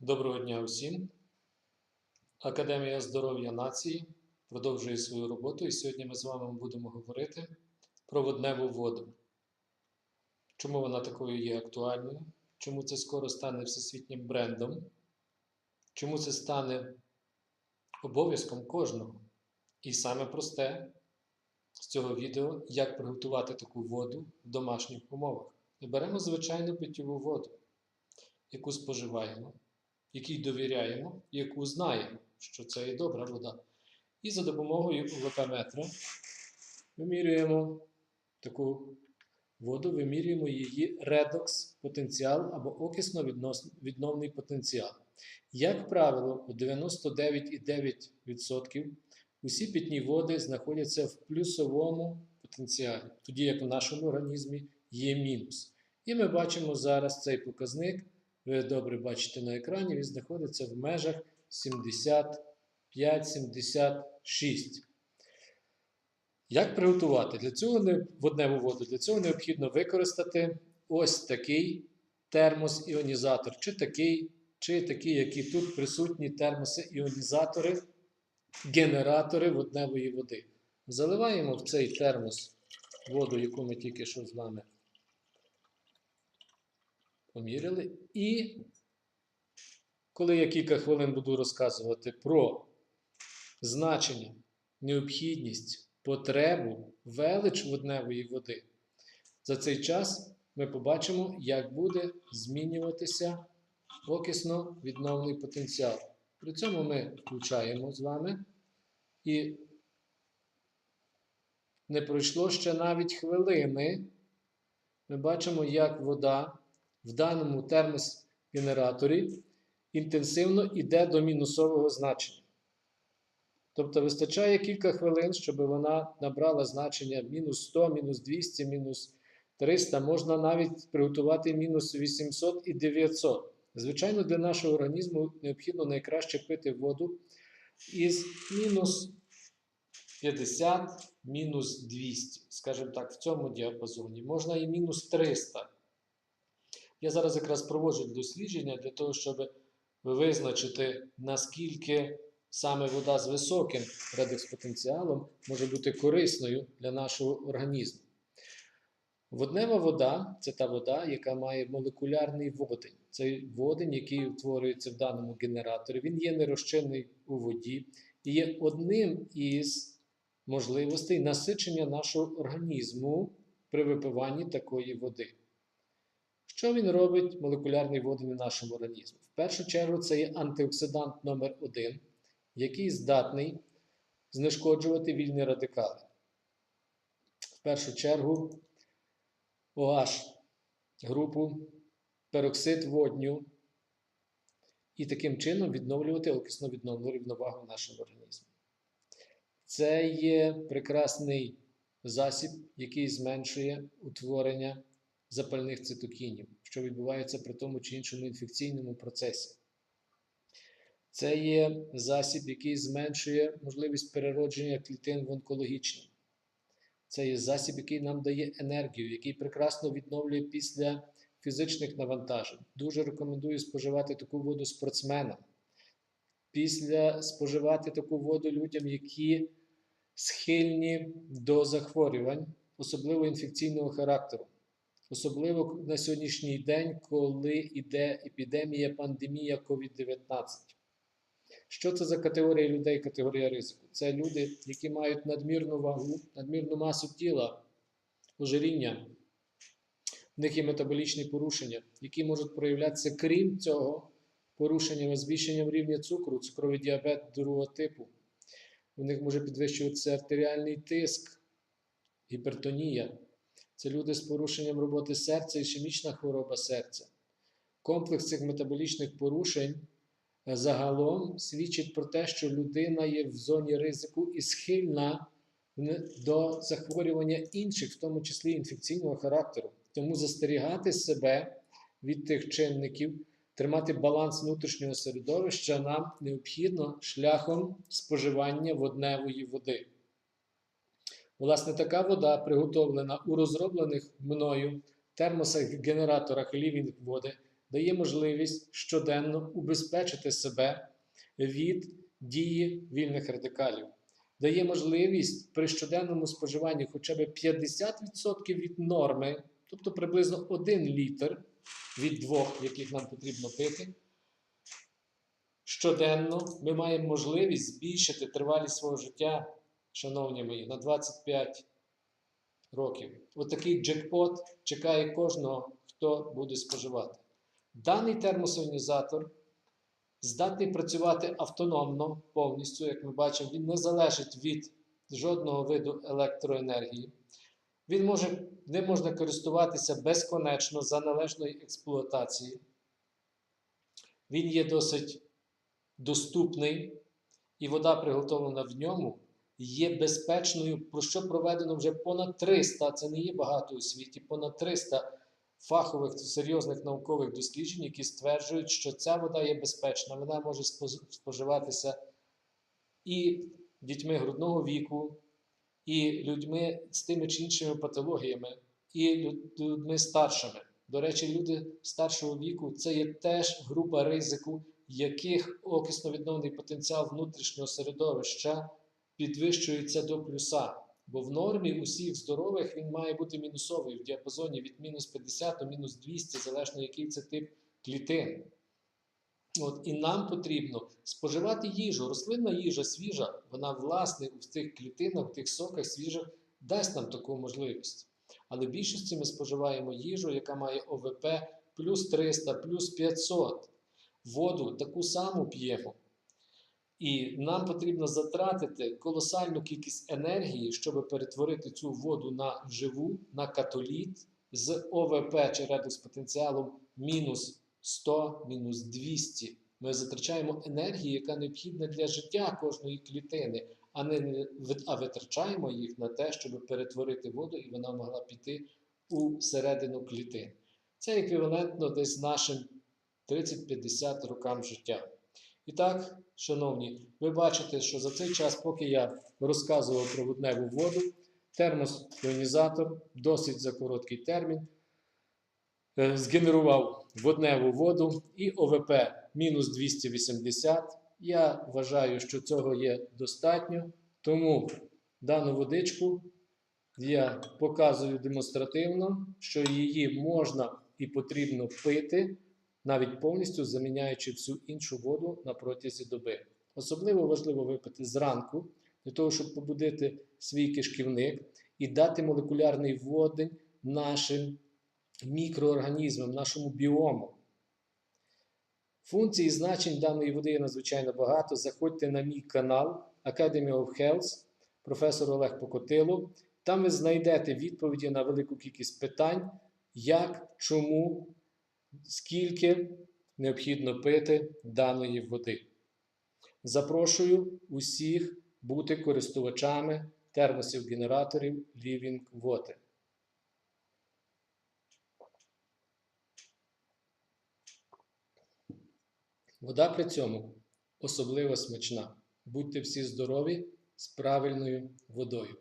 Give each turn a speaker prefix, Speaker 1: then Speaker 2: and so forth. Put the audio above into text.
Speaker 1: Доброго дня усім. Академія здоров'я нації продовжує свою роботу, і сьогодні ми з вами будемо говорити про водневу воду. Чому вона такою є актуальною? Чому це скоро стане всесвітнім брендом? Чому це стане обов'язком кожного? І саме просте з цього відео, як приготувати таку воду в домашніх умовах. Ми беремо звичайну питьову воду, яку споживаємо якій довіряємо, яку знаємо, що це є добра вода. І за допомогою волтаметра вимірюємо таку воду, вимірюємо її редокс потенціал або окисно-відновний потенціал. Як правило, у 99,9% усі питні води знаходяться в плюсовому потенціалі, тоді як в нашому організмі є мінус. І ми бачимо зараз цей показник ви добре бачите на екрані, він знаходиться в межах 75-76. Як приготувати? Для цього не водневу воду, для цього необхідно використати ось такий термос-іонізатор, чи такий, чи такий, які тут присутні термоси-іонізатори, генератори водневої води. Заливаємо в цей термос воду, яку ми тільки що з вами поміряли. І коли я кілька хвилин буду розказувати про значення, необхідність, потребу, велич водневої води, за цей час ми побачимо, як буде змінюватися окисно-відновний потенціал. При цьому ми включаємо з вами і не пройшло ще навіть хвилини. Ми бачимо, як вода в даному термос-генераторі інтенсивно йде до мінусового значення. Тобто вистачає кілька хвилин, щоб вона набрала значення мінус 100, мінус 200, мінус 300, можна навіть приготувати мінус 800 і 900. Звичайно, для нашого організму необхідно найкраще пити воду із мінус 50, мінус 200, скажімо так, в цьому діапазоні. Можна і мінус 300. Я зараз якраз проводжу дослідження для того, щоб визначити, наскільки саме вода з високим редекс-потенціалом може бути корисною для нашого організму. Воднева вода це та вода, яка має молекулярний водень. Це водень, який утворюється в даному генераторі. Він є нерозчинний у воді і є одним із можливостей насичення нашого організму при випиванні такої води. Що він робить молекулярний водень у нашому організмі? В першу чергу, це є антиоксидант номер 1 який здатний знешкоджувати вільні радикали. В першу чергу OH групу пероксид водню і таким чином відновлювати окисно-відновну рівновагу в нашому організмі. Це є прекрасний засіб, який зменшує утворення запальних цитокінів, що відбувається при тому чи іншому інфекційному процесі. Це є засіб, який зменшує можливість переродження клітин в онкологічні. Це є засіб, який нам дає енергію, який прекрасно відновлює після фізичних навантажень. Дуже рекомендую споживати таку воду спортсменам. Після споживати таку воду людям, які схильні до захворювань, особливо інфекційного характеру. Особливо на сьогоднішній день, коли йде епідемія, пандемія COVID-19. Що це за категорія людей, категорія ризику? Це люди, які мають надмірну вагу, надмірну масу тіла, ожиріння, в них є метаболічні порушення, які можуть проявлятися, крім цього, порушеннями збільшенням рівня цукру, цукровий діабет другого типу. У них може підвищуватися артеріальний тиск, гіпертонія. Це люди з порушенням роботи серця і ішемічна хвороба серця. Комплекс цих метаболічних порушень загалом свідчить про те, що людина є в зоні ризику і схильна до захворювання інших, в тому числі інфекційного характеру. Тому застерігати себе від тих чинників, тримати баланс внутрішнього середовища нам необхідно шляхом споживання водневої води. Власне, така вода приготовлена у розроблених мною термосах-генераторах Living води, дає можливість щоденно убезпечити себе від дії вільних радикалів. Дає можливість при щоденному споживанні хоча б 50% від норми, тобто приблизно 1 літр від двох, яких нам потрібно пити. Щоденно ми маємо можливість збільшити тривалість свого життя, шановні мої, на 25 років. Отакий джекпот чекає кожного, хто буде споживати. Даний термосонізатор здатний працювати автономно повністю, як ми бачимо, він не залежить від жодного виду електроенергії. Він може, ним можна користуватися безконечно за належної експлуатації. Він є досить доступний, і вода, приготовлена в ньому, є безпечною, про що проведено вже понад 300, це не є багато у світі, понад 300 фахових серйозних наукових досліджень, які стверджують, що ця вода є безпечна, вона може споживатися і дітьми грудного віку, і людьми з тими чи іншими патологіями, і людьми старшими. До речі, люди старшого віку це є теж група ризику, яких окисно-відновний потенціал внутрішнього середовища підвищується до плюса. Бо в нормі усіх здорових він має бути мінусовий в діапазоні від мінус 50 до мінус 200, залежно який це тип клітин. От, і нам потрібно споживати їжу. Рослинна їжа свіжа, вона власне у цих клітинах, в тих соках свіжих дасть нам таку можливість. Але в більшості ми споживаємо їжу, яка має ОВП плюс 300, плюс 500. Воду таку саму п'ємо. І нам потрібно затратити колосальну кількість енергії, щоб перетворити цю воду на живу, на католіт з ОВП чи редус потенціалом мінус 100, мінус 200. Ми затрачаємо енергію, яка необхідна для життя кожної клітини, а не а витрачаємо їх на те, щоб перетворити воду, і вона могла піти у середину клітин. Це еквівалентно десь нашим 30-50 рокам життя. І так, шановні, ви бачите, що за цей час, поки я розказував про водневу воду, термос-іонізатор досить за короткий термін е, згенерував водневу воду і ОВП мінус 280. Я вважаю, що цього є достатньо, тому дану водичку я показую демонстративно, що її можна і потрібно пити навіть повністю заміняючи всю іншу воду на протязі доби. Особливо важливо випити зранку, для того, щоб побудити свій кишківник і дати молекулярний водень нашим мікроорганізмам, нашому біому. Функцій і значень даної води є надзвичайно багато. Заходьте на мій канал Academy of Health, професор Олег Покотило. Там ви знайдете відповіді на велику кількість питань, як, чому, скільки необхідно пити даної води. Запрошую усіх бути користувачами термосів-генераторів Living Water. Вода при цьому особливо смачна. Будьте всі здорові з правильною водою.